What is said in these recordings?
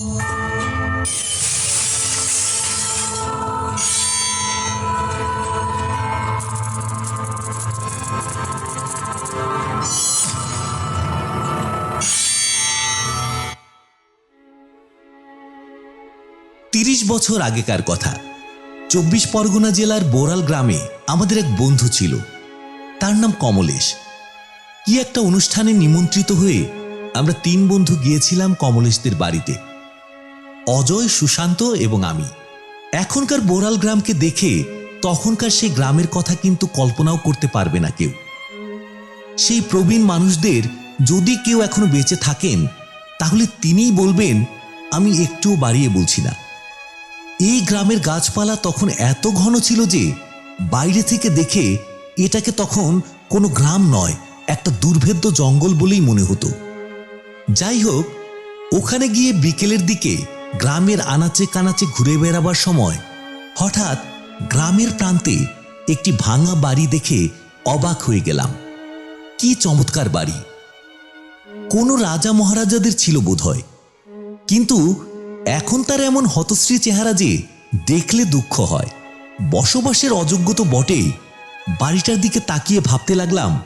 তিরিশ বছর আগেকার কথা। চব্বিশ পরগনা জেলার বোরাল গ্রামে আমাদের এক বন্ধু ছিল। তার নাম কমলেশ। কি একটা অনুষ্ঠানে নিমন্ত্রিত হয়ে আমরা তিন বন্ধু গিয়েছিলাম কমলেশদের বাড়িতে। অজয়, সুশান্ত এবং আমি। এখনকার বোরাল গ্রামকে দেখে তখনকার সেই গ্রামের কথা কিন্তু কল্পনাও করতে পারবে না কেউ। সেই প্রবীণ মানুষদের যদি কেউ এখনও বেঁচে থাকেন, তাহলে তিনিই বলবেন, আমি একটুও বাড়িয়ে বলছি না। এই গ্রামের গাছপালা তখন এত ঘন ছিল যে, বাইরে থেকে দেখে এটাকে তখন কোনো গ্রাম নয়, একটা দুর্ভেদ্য জঙ্গল বলেই মনে হতো। যাই হোক, ওখানে গিয়ে বিকেলের দিকে গ্রামের আনাচে কানাচে ঘুরে বেড়াবার সময় হঠাৎ গ্রামের প্রান্তে একটি ভাঙা বাড়ি দেখে অবাক হয়ে গেলাম। কি চমৎকার বাড়ি। কোনো রাজা মহারাজাদের ছিল বোধহয়। কিন্তু এখন তার এমন হতশ্রী চেহারা যে দেখলে দুঃখ হয়। বসবাসের অযোগ্য তো বটেই। বাড়িটার দিকে তাকিয়ে ভাবতে লাগলাম,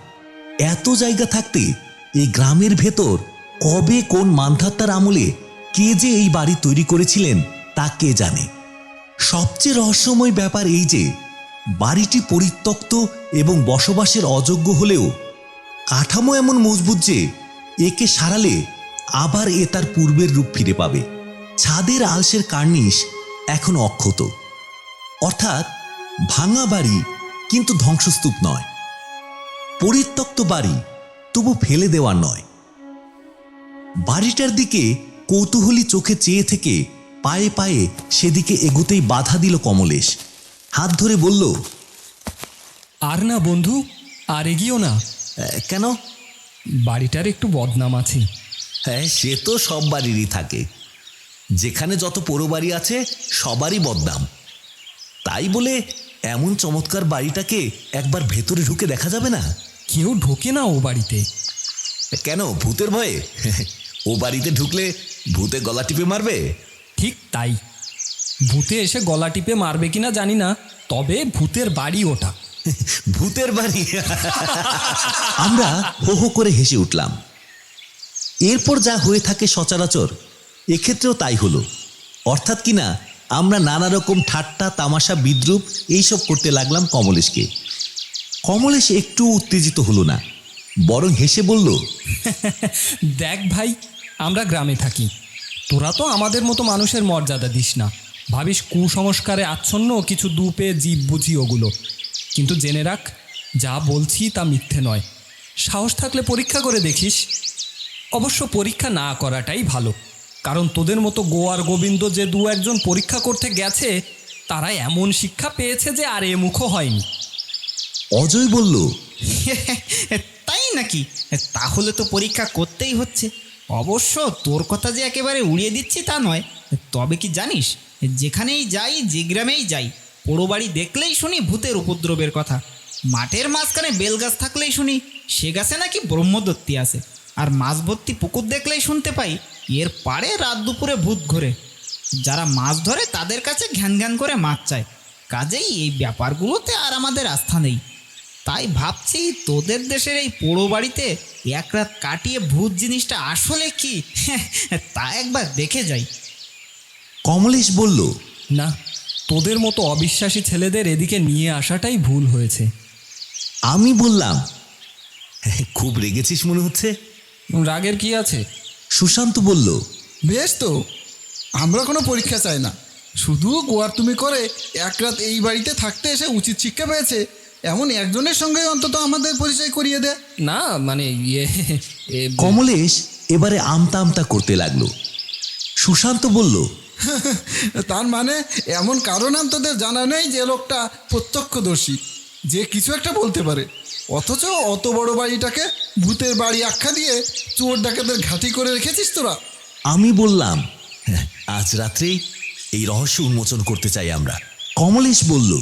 এত জায়গা থাকতে এই গ্রামের ভেতর কবে কোন মান্ধাত্তার আমলে কে যে এই বাড়ি তৈরি করেছিলেন তা কে জানে? সবচেয়ে রহস্যময় ব্যাপার এই যে, বাড়িটি পরিত্যক্ত এবং বসবাসের অযোগ্য হলেও কাঠামো এমন মজবুত যে, একে সারালে আবার এ তার পূর্বের রূপ ফিরে পাবে। ছাদের আলসের কার্নিশ এখন অক্ষত। অর্থাৎ ভাঙা বাড়ি কিন্তু ধ্বংসস্তূপ নয়। পরিত্যক্ত বাড়ি তবু ফেলে দেওয়া নয়। বাড়িটার দিকে কৌতূহলী চোখে চেয়ে থেকে পায়ে পায়ে সেদিকে এগোতেই বাধা দিল কমলেশ। হাত ধরে বলল আর না বন্ধু আর এগিয়েও না। কেন? বাড়িটার একটু বদনাম আছে। হ্যাঁ সে তো সব বাড়িরই থাকে। যেখানে যত পোড়ো বাড়ি আছে সবারই বদনাম। তাই বলে এমন চমৎকার বাড়িটাকে একবার ভেতরে ঢুকে দেখা যাবে না? কেউ ঢোকে না ও বাড়িতে। কেন ভূতের ভয়ে? ও বাড়িতে ঢুকলে ভূতে গলা টিপে মারবে? ঠিক তাই। ভূতে এসে গলা টিপে মারবে কিনা জানি না তবে ভূতের বাড়ি ওটা। ভূতের বাড়ি? আমরা হো হো করে হেসে উঠলাম। এরপর যা হয়ে থাকে সচরাচর এক্ষেত্রেও তাই হলো। অর্থাৎ কিনা আমরা নানা রকম ঠাট্টা তামাশা বিদ্রুপ এইসব করতে লাগলাম কমলেশকে। কমলেশ একটু উত্তেজিত হলো না বরং হেসে বলল দেখ ভাই আমরা গ্রামে থাকি। তোরা তো আমাদের মতো মানুষের মর্যাদা দিস না। ভাবিস কুসংস্কারে আচ্ছন্ন কিছু দুপে জীব বুঝি ওগুলো। কিন্তু জেনে রাখ যা বলছি তা মিথ্যে নয়। সাহস থাকলে পরীক্ষা করে দেখিস। অবশ্য পরীক্ষা না করাটাই ভালো। কারণ তোদের মতো গোয়ার গোবিন্দ যে দু একজন পরীক্ষা করতে গেছে তারা এমন শিক্ষা পেয়েছে যে আর এ মুখো হয়নি। অজয় বলল তাই নাকি? তাহলে তো পরীক্ষা করতেই হচ্ছে। অবশ্য তোর কথা যে একেবারে উড়িয়ে দিচ্ছি তা নয়। তবে কি জানিস, যেখানেই যাই, যে গ্রামেই যাই, পোড়ো বাড়ি দেখলেই শুনি ভূতের উপদ্রবের কথা। মাঠের মাঝখানে বেলগাছ থাকলেই শুনি, সে গাছে নাকি ব্রহ্মদত্তি আছে। আর মাছ ভর্তি পুকুর দেখলেই শুনতে পাই, এর পাড়ে রাত দুপুরে ভূত ঘোরে। যারা মাছ ধরে তাদের কাছে ঘ্যান ঘ্যান করে মাছ চায়। কাজেই এই ব্যাপারগুলোতে আর আমাদের আস্থা নেই। তাই ভাবছি তোদের দেশের এই পোড়ো বাড়িতে এক রাত কাটিয়ে ভূত জিনিসটা আসলে কি? তা একবার দেখে যাই। কমলেশ বলল না তোদের মতো অবিশ্বাসী ছেলেদের এদিকে নিয়ে আসাটাই ভুল হয়েছে। আমি বললাম খুব রেগেছিস মনে হচ্ছে? রাগের কি আছে? সুশান্ত বলল বেশ তো আমরা কোনো পরীক্ষা চাই না। শুধু গোয়ার তুমি করে এক রাত এই বাড়িতে থাকতে এসে উচিত শিক্ষা পেয়েছে। এমন একজনের সঙ্গে অন্তত আমাদের পরিচয় করিয়ে দে। না মানে ইয়ে এ, কমলেশ এবারে আমতা আমতা করতে লাগল। সুশান্ত বলল তার মানে এমন কারণ তোদের জানা নেই যে লোকটা প্রত্যক্ষদর্শী? যে কিছু একটা বলতে পারে। অথচ অত বড় বাড়িটাকে ভূতের বাড়ি আখ্যা দিয়ে চোর ডাকাতের ঘাঁটি করে রেখেছিস তোরা। আমি বললাম "হ্যাঁ, আজ রাত্রেই এই রহস্য উন্মোচন করতে চাই আমরা। কমলেশ বলল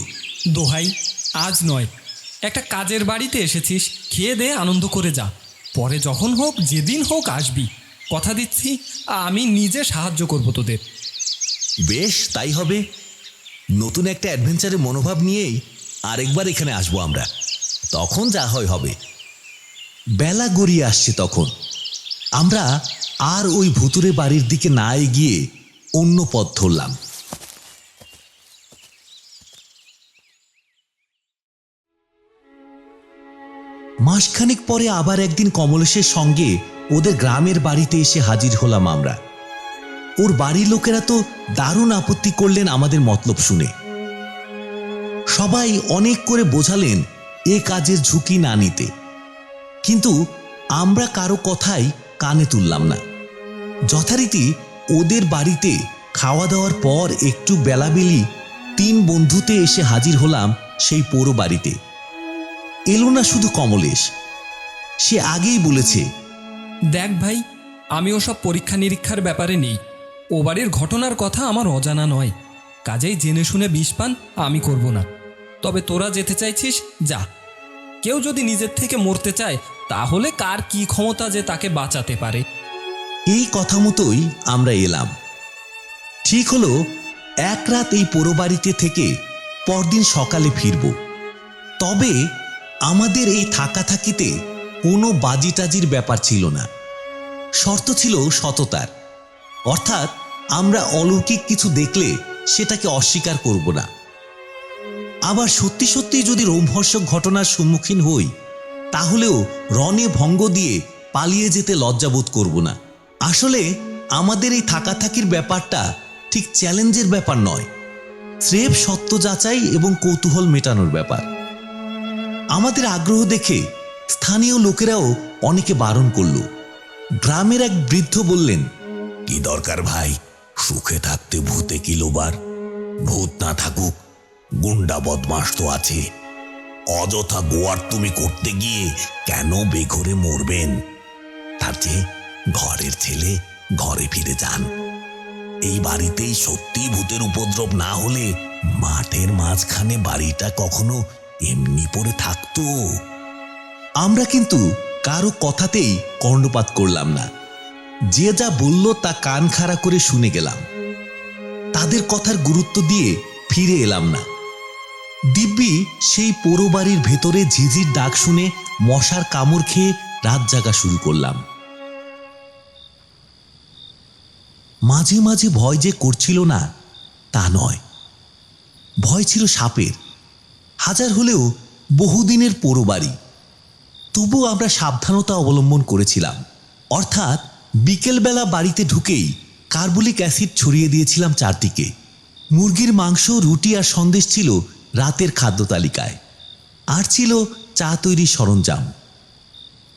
দোহাই আজ নয়। একটা কাজের বাড়িতে এসেছিস, খেয়ে দে, আনন্দ করে যা। পরে যখন হোক, যেদিন হোক আসবি। কথা দিচ্ছি, আমি নিজে সাহায্য করব তোদের। বেশ, তাই হবে। নতুন একটা অ্যাডভেঞ্চারের মনোভাব নিয়েই আরেকবার এখানে আসব আমরা। তখন যা হয় হবে। বেলা গড়িয়ে আসছে তখন। আমরা আর ওই ভুতুরে বাড়ির দিকে না এগিয়ে অন্য পথ ধরলাম। মাসখানেক পরে আবার একদিন কমলেশের সঙ্গে ওদের গ্রামের বাড়িতে এসে হাজির হলাম আমরা। ওর বাড়ির লোকেরা তো দারুণ আপত্তি করলেন আমাদের মতলব শুনে। সবাই অনেক করে বোঝালেন এ কাজের ঝুঁকি না নিতে। কিন্তু আমরা কারও কথাই কানে তুললাম না। যথারীতি ওদের বাড়িতে খাওয়া দাওয়ার পর একটু বেলাবেলি তিন বন্ধুতে এসে হাজির হলাম সেই পোড়ো বাড়িতে। এলো না শুধু কমলেশ। সে আগেই বলেছে দেখ ভাই আমি ওসব পরীক্ষা নিরীক্ষার ব্যাপারে নেই। ও বাড়ির ঘটনার কথা আমার অজানা নয়। কাজেই জেনে শুনে বিষ পান আমি করব না। তবে তোরা যেতে চাইছিস যা। কেউ যদি নিজের থেকে মরতে চায় তাহলে কার কি ক্ষমতা যে তাকে বাঁচাতে পারে? এই কথা মতোই আমরা এলাম। ঠিক হলো এক রাত এই পোড়ো বাড়িতে থেকে পরদিন সকালে ফিরব। তবে আমাদের এই থাকা থাকিতে কোনো বাজিটাজির ব্যাপার ছিল না। শর্ত ছিল সততার। অর্থাৎ আমরা অলৌকিক কিছু দেখলে সেটাকে অস্বীকার করব না। আবার সত্যি সত্যি যদি রোমহর্ষক ঘটনার সম্মুখীন হই, তাহলেও রণে ভঙ্গ দিয়ে পালিয়ে যেতে লজ্জাবোধ করব না। আসলে আমাদের এই থাকাথাকির ব্যাপারটা ঠিক চ্যালেঞ্জের ব্যাপার নয়। স্রেফ সত্য যাচাই এবং কৌতূহল মেটানোর ব্যাপার। আমাদের আগ্রহ দেখে স্থানীয় লোকেরাও অনেকে বারণ করল। গ্রামের এক বৃদ্ধ বললেন, কি দরকার ভাই? সুখে থাকতে ভূতে কিলোবার ভূত না থাকুক, গুন্ডা বদমাস তো আছে। অযথা গোয়ার তুমি করতে গিয়ে কেন বেঘরে মরবেন? তার চেয়ে ঘরের ছেলে ঘরে ফিরে যান। এই বাড়িতেই সত্যি ভূতের উপদ্রব না হলে মাঠের মাঝখানে বাড়িটা কখনো এমনি পড়ে থাকতো। আমরা কিন্তু কারও কথাতেই কর্ণপাত করলাম না। যে যা বলল তা কান খাড়া করে শুনে গেলাম। তাদের কথার গুরুত্ব দিয়ে ফিরে এলাম না। দিব্যি সেই পোড়ো বাড়ির ভেতরে ঝিঝির ডাক শুনে মশার কামড় খেয়ে রাত জাগা শুরু করলাম। মাঝে মাঝে ভয় যে করছিল না, তা নয়। ভয় ছিল সাপের। হাজার হলেও বহুদিনের পোড়ো বাড়ি তবু আমরা সাবধানতা অবলম্বন করেছিলাম। অর্থাৎ বিকেলবেলা বাড়িতে ঢুকেই কার্বলিক অ্যাসিড ছড়িয়ে দিয়েছিলাম চারদিকে। মুরগির মাংস, রুটি আর সন্দেশ ছিল রাতের খাদ্য তালিকায়। আর ছিল চা তৈরির সরঞ্জাম।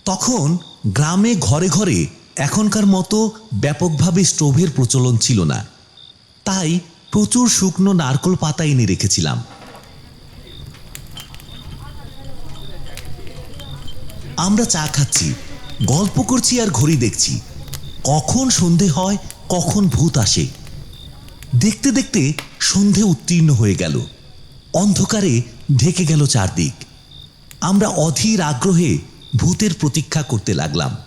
তখন গ্রামে ঘরে ঘরে এখনকার মতো ব্যাপকভাবে স্টোভের প্রচলন ছিল না। তাই প্রচুর শুকনো নারকল পাতা এনে রেখেছিলাম। আমরা চা খাচ্ছি, গল্প করছি আর ঘড়ি দেখছি। কখন সন্ধে হয়, কখন ভূত আসে। দেখতে দেখতে সন্ধে উত্তীর্ণ হয়ে গেল। অন্ধকারে ঢেকে গেল চারদিক। আমরা অধীর আগ্রহে ভূতের প্রতীক্ষা করতে লাগলাম।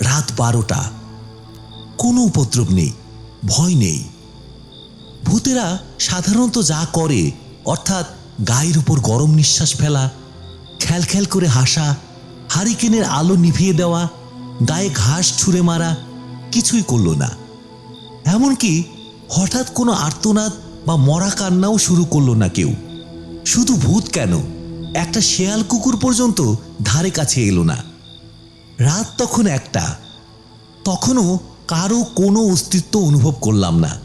রাত বারোটা। কোনো উপদ্রব নেই, ভয় নেই। ভূতেরা সাধারণত যা করে, অর্থাৎ গায়ের উপর গরম নিঃশ্বাস ফেলা খ্যালখ্যাল করে হাসা, হারিকেনের আলো নিভিয়ে দেওয়া, গায়ে ঘাস ছুঁড়ে মারা, কিছুই করল না। এমনকি হঠাৎ কোনো আর্তনাদ বা মরা কান্নাও শুরু করল না কেউ। শুধু ভূত কেন? একটা শেয়াল কুকুর পর্যন্ত ধারে কাছে এলো না। রাত তখন একটা। তখনও কারও কোনো অস্তিত্ব অনুভব করলাম না।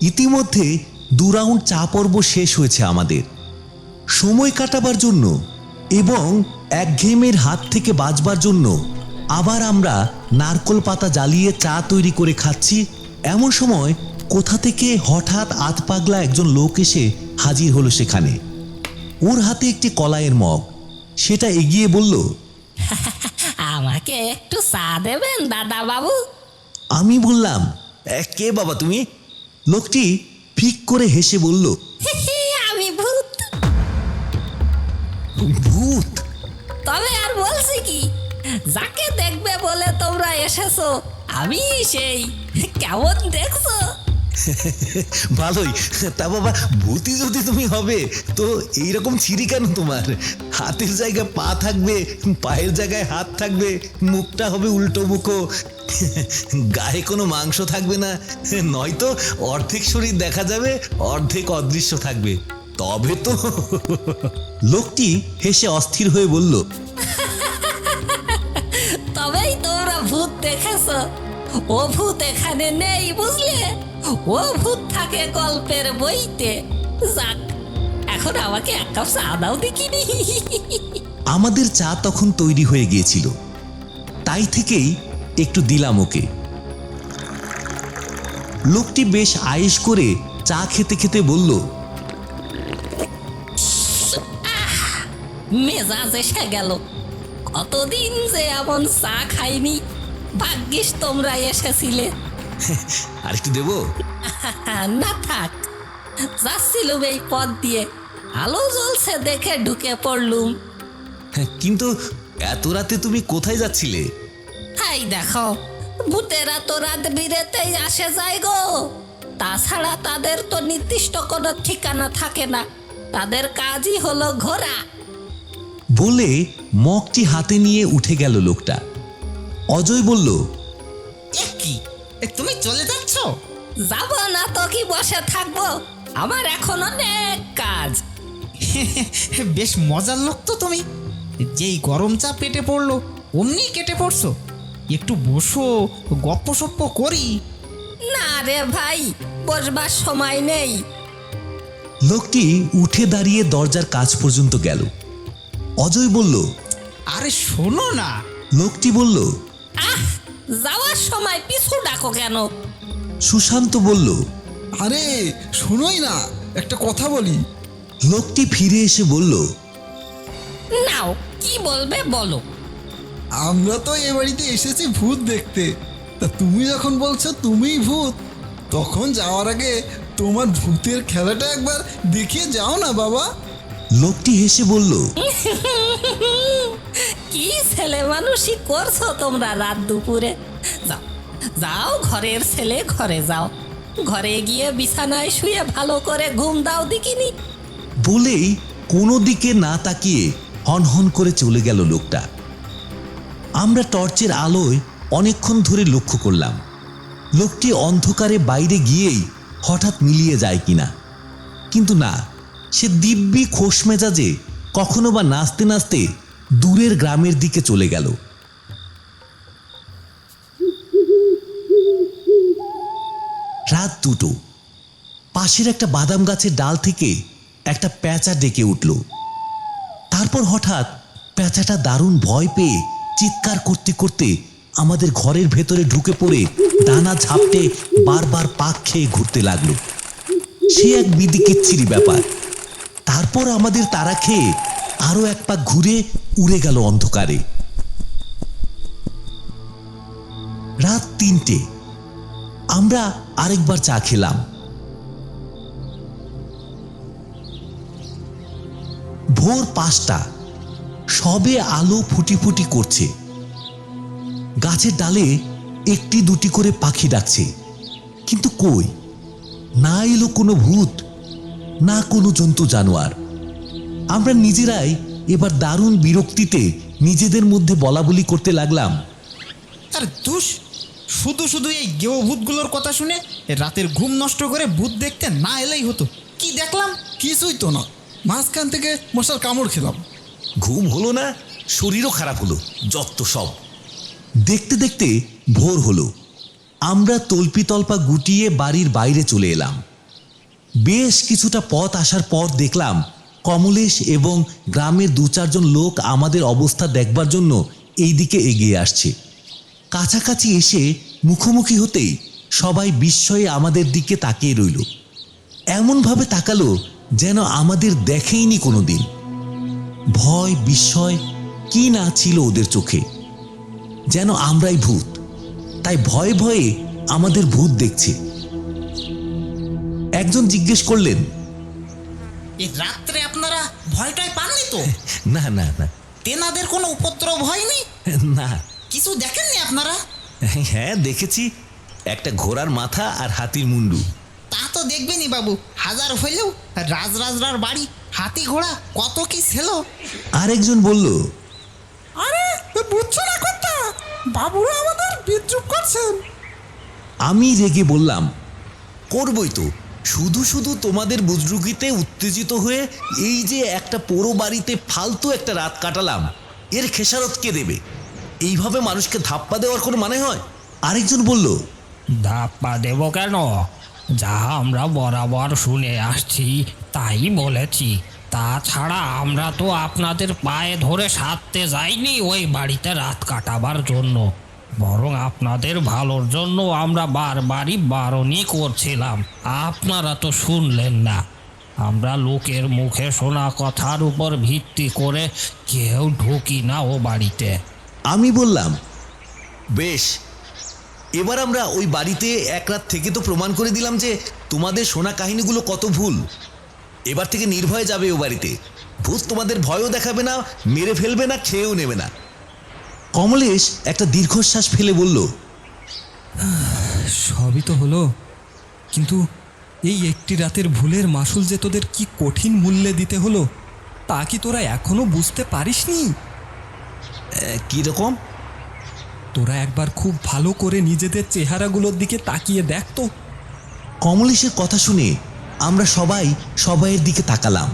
ইতিমধ্যে দু রাউন্ড চা পর্ব শেষ হয়েছে আমাদের। সময় কাটাবার জন্য এবং এক একঘেয়েমের হাত থেকে বাঁচবার জন্য আবার আমরা নারকল পাতা জ্বালিয়ে চা তৈরি করে খাচ্ছি। এমন সময় কোথা থেকে হঠাৎ আত পাগলা একজন লোক এসে হাজির হলো সেখানে। ওর হাতে একটি কলাইয়ের মগ। সেটা এগিয়ে বলল আমাকে একটু চা দেবেন দাদা বাবু আমি বললাম "এ, কে বাবা তুমি? লোকটি ফিক করে হেসে বলল ভূত। তবে আর বলছি কি যাকে দেখবে বলে তোমরা এসেছ আমি সেই। কেমন দেখছ? ভালোই। তা বাবা ভূতি যদি তুমি হবে তো এইরকম ছিরি কেন তোমার? হাতের জায়গায় পা থাকবে পায়ের জায়গায় হাত থাকবে মুখটা হবে উল্টো মুখো। গায়ে কোনো মাংস থাকবে না। নয়তো অর্ধেক শরীর দেখা যাবে অর্ধেক অদৃশ্য থাকবে। তবে তো। লোকটি হেসে অস্থির হয়ে বলল তবেই তোমরা ভূত দেখেছ। ও ভূত এখানে নেই বুঝলে? ও ভূত থাকে গল্পের বইতে। যাক এখন আমাকে এক কাপ চা দাও দেখিনি। আমাদের চা তখন তৈরি হয়ে গিয়েছিল। তাই থেকেই একটু দিলাম ওকে। লোকটি বেশ আয়েস করে চা খেতে খেতে বলল মেজাজ এসে গেল। কতদিন যে এমন চা খাইনি ভাগ্যিস তোমরা এসেছিলে। আর একটু দেবো? না থাক যাচ্ছিলুম এই পথ দিয়ে। আলো জ্বলছে দেখে ঢুকে পড়লুম। কিন্তু এত রাতে তুমি কোথায় যাচ্ছিলে? হাই দেখো ভূতেরা তো রাত বিরেতেই আসে যায় গো। তাছাড়া তাদের তো নির্দিষ্ট কোনো ঠিকানা থাকে না। তাদের কাজই হলো ঘোরা। বলে মগটি হাতে নিয়ে উঠে গেল লোকটা। অজয় বলল এ কি? তুমি চলে যাচ্ছ? যাব না তো কি বসে থাকব? আমার এখন অনেক কাজ। বেশ মজার লোক তো তুমি। যেই গরম চা পেটে পড়ল অমনি কেটে পড়ছো। একটু বসো গপ্প সপ্প করি। না রে ভাই বসবার সময় নেই। লোকটি উঠে দাঁড়িয়ে দরজার কাজ পর্যন্ত গেল। অজয় বলল আরে শোনো না। লোকটি বলল আহ যাওয়ার সময় পিছু ডাকো কেন? সুশান্ত বলল আরে শোনোই না একটা কথা বলি। লোকটি ফিরে এসে বলল নাও কি বলবে বলো। আমরা তো এ বাড়িতে এসেছি ভূত দেখতে। তা তুমি যখন বলছো তুমিই ভূত তখন যাওয়ার আগে তোমার ভূতের খেলাটা একবার দেখিয়ে যাও না বাবা। লোকটি হেসে বলল কি ছেলে মানুষই করছ তোমরা রাত দুপুরে? যাও যাও ঘরের ছেলে ঘরে যাও। ঘরে গিয়ে বিছানায় শুয়ে ভালো করে ঘুম দাও দেখিনি। বলেই কোনো দিকে না তাকিয়ে হনহন করে চলে গেল লোকটা। আমরা টর্চের আলোয় অনেকক্ষণ ধরে লক্ষ্য করলাম। লোকটি অন্ধকারে বাইরে গিয়েই হঠাৎ মিলিয়ে যায় কিনা। কিন্তু না সে দিব্যি খোশ মেজাজে কখনো বা নাচতে নাচতে দূরের গ্রামের দিকে চলে গেল। রাত দুটো। পাশের একটা বাদাম গাছের ডাল থেকে একটা প্যাঁচা ডেকে উঠল। তারপর হঠাৎ প্যাঁচাটা দারুণ ভয় পেয়ে চিৎকার করতে করতে আমাদের ঘরের ভেতরে ঢুকে পড়ে ডানা ঝাপটে বারবার পাক খেয়ে ঘুরতে লাগল। সে এক বিদিকিচ্ছিরি ব্যাপার। তারপর আমাদের তারা খেয়ে আরও এক পাক ঘুরে উড়ে গেল অন্ধকারে। রাত তিনটে। আমরা আরেকবার চা খেলাম। ভোর পাঁচটা। সবে আলো ফুটি ফুটি করছে। গাছের ডালে একটি দুটি করে পাখি ডাকছে। কিন্তু কই? না এলো কোনো ভূত। না কোনো জন্তু জানোয়ার। আমরা নিজেরাই এবার দারুণ বিরক্তিতে নিজেদের মধ্যে বলা বলি করতে লাগলাম। আর দুষ শুধু শুধু এই গেও ভূতগুলোর কথা শুনে রাতের ঘুম নষ্ট করে ভূত দেখতে না এলেই হতো। কি দেখলাম? কিছুই তো না মাঝখান থেকে মশার কামড় খেলাম। ঘুম হলো না শরীরও খারাপ হলো যত সব। দেখতে দেখতে ভোর হলো। আমরা তল্পি তল্পা গুটিয়ে বাড়ির বাইরে চলে এলাম। বেশ কিছুটা পথ আসার পর দেখলাম, কমলেশ এবং গ্রামের দু চারজন লোক আমাদের অবস্থা দেখবার জন্য এই দিকে এগিয়ে আসছে। কাছাকাছি এসে মুখোমুখি হতেই সবাই বিস্ময়ে আমাদের দিকে তাকিয়ে রইল। এমনভাবে তাকালো যেন আমাদের দেখেইনি কোনো দিন ভয়, বিস্ময়, কি না ছিল ওদের চোখে। যেন আমরাই ভূত, তাই ভয়ে ভয়ে আমাদের ভূত দেখছে। একজন জিজ্ঞেস করলেন এই রাত্রে আপনারা ভয়টাই পাননি তো? না না না। তেনাদের কোনো উপদ্রব হয়নি? না। কিছু দেখেননি আপনারা? হ্যাঁ দেখেছি। একটা ঘোড়ার মাথা আর হাতির মুন্ডু। তা তো দেখবেনই বাবু। হাজার হইলেও রাজরাজরার বাড়ি হাতি ঘোড়া কত কি ছিল। আরেকজন বলল আরে বুঝছ না কথা বাবুরা আমাদের বিদ্রুপ করছেন। আমি রেগে বললাম করবই তো। শুধু শুধু তোমাদের বুজরুকিতে উত্তেজিত হয়ে এই যে একটা পোড়ো বাড়িতে ফালতু একটা রাত কাটালাম, এর খেসারত কে দেবে? এইভাবে মানুষকে ধাপ্পা দেওয়ার কোনো মানে হয়? আরেকজন বলল, ধাপ্পা দেব কেন? যা আমরা বরাবর শুনে আসছি, তাই বলেছি। তাছাড়া আমরা তো আপনাদের পায়ে ধরে সারতে যাইনি ওই বাড়িতে রাত কাটাবার জন্য। বরং আপনাদের ভালোর জন্য আমরা বারবারই বারণই করছিলাম। আপনারা তো শুনলেন না। আমরা লোকের মুখে শোনা কথার উপর ভিত্তি করে কেউ ঢুকি না ও বাড়িতে। আমি বললাম, বেশ, এবার আমরা ওই বাড়িতে এক রাত থেকে তো প্রমাণ করে দিলাম যে তোমাদের শোনা কাহিনীগুলো কত ভুল। এবার থেকে নির্ভয়ে যাবে ও বাড়িতে। ভূত তোমাদের ভয়ও দেখাবে না, মেরে ফেলবে না, খেয়েও নেবে না। কমলেশ একটা দীর্ঘশ্বাস ফেলে বলল সবই তো হলো কিন্তু এই একটি রাতের ভুলের মাসুল যে তোদের কি কঠিন মূল্যে দিতে হলো তা কি তোরা এখনও বুঝতে পারিসনি? কীরকম তোরা একবার খুব ভালো করে নিজেদের চেহারাগুলোর দিকে তাকিয়ে দেখ তো। কমলেশের কথা শুনে আমরা সবাই সবাইয়ের দিকে তাকালাম।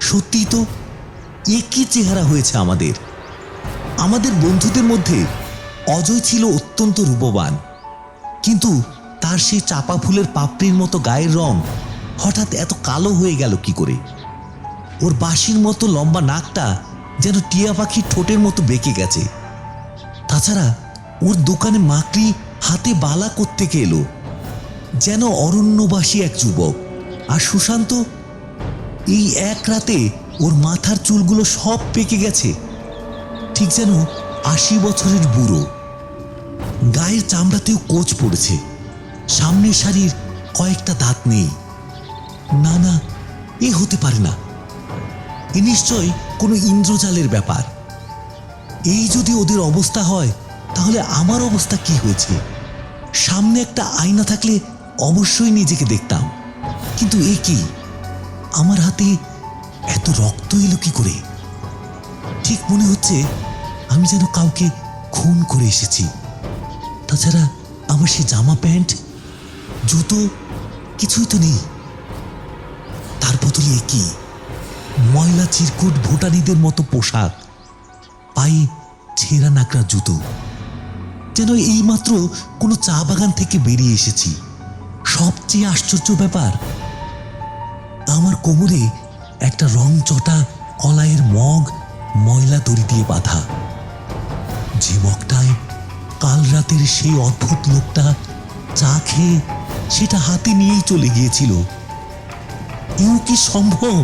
সত্যি তো এ কি চেহারা হয়েছে আমাদের। আমাদের বন্ধুদের মধ্যে অজয় ছিল অত্যন্ত রূপবান। কিন্তু তার সেই চাপা ফুলের পাপড়ির মতো গায়ের রং হঠাৎ এত কালো হয়ে গেল কি করে? ওর বাঁশির মতো লম্বা নাকটা যেন টিয়া পাখির ঠোঁটের মতো বেঁকে গেছে। তাছাড়া ওর দোকানে মাকড়ি হাতে বালা কোত্থেকে এলো? যেন অরণ্যবাসী এক যুবক। আর সুশান্ত, এই এক রাতে ওর মাথার চুলগুলো সব পেকে গেছে। ঠিক যেন আশি বছরের বুড়ো। গায়ের চামড়াতেও কোচ পড়েছে। সামনের শাড়ির কয়েকটা দাঁত নেই। না না, এ হতে পারে না। এ নিশ্চয় কোনো ইন্দ্রজালের ব্যাপার। এই যদি ওদের অবস্থা হয়, তাহলে আমার অবস্থা কি হয়েছে? সামনে একটা আয়না থাকলে অবশ্যই নিজেকে দেখতাম। কিন্তু এ কি? আমার হাতে এত রক্ত এলো কি করে? ঠিক মনে হচ্ছে আমি যেন কাউকে খুন করে এসেছি। তাছাড়া আমার সে জামা প্যান্ট, জুতো কিছুই তো নেই। তার বদলে এ কি ময়লা চিরকুট ভুটানিদের মতো পোশাক, পায়ে ছেঁড়া নাকড়া জুতো। যেন এইমাত্র কোনো চা বাগান থেকে বেরিয়ে এসেছি। সবচেয়ে আশ্চর্য ব্যাপার, আমার কোমরে একটা রং চটা কলাইয়ের মগ ময়লা দড়ি দিয়ে বাঁধা। যে মগটায় কাল রাতের সেই অদ্ভুত লোকটা চা খেয়ে সেটা হাতে নিয়েই চলে গিয়েছিল। ইউ কি সম্ভব?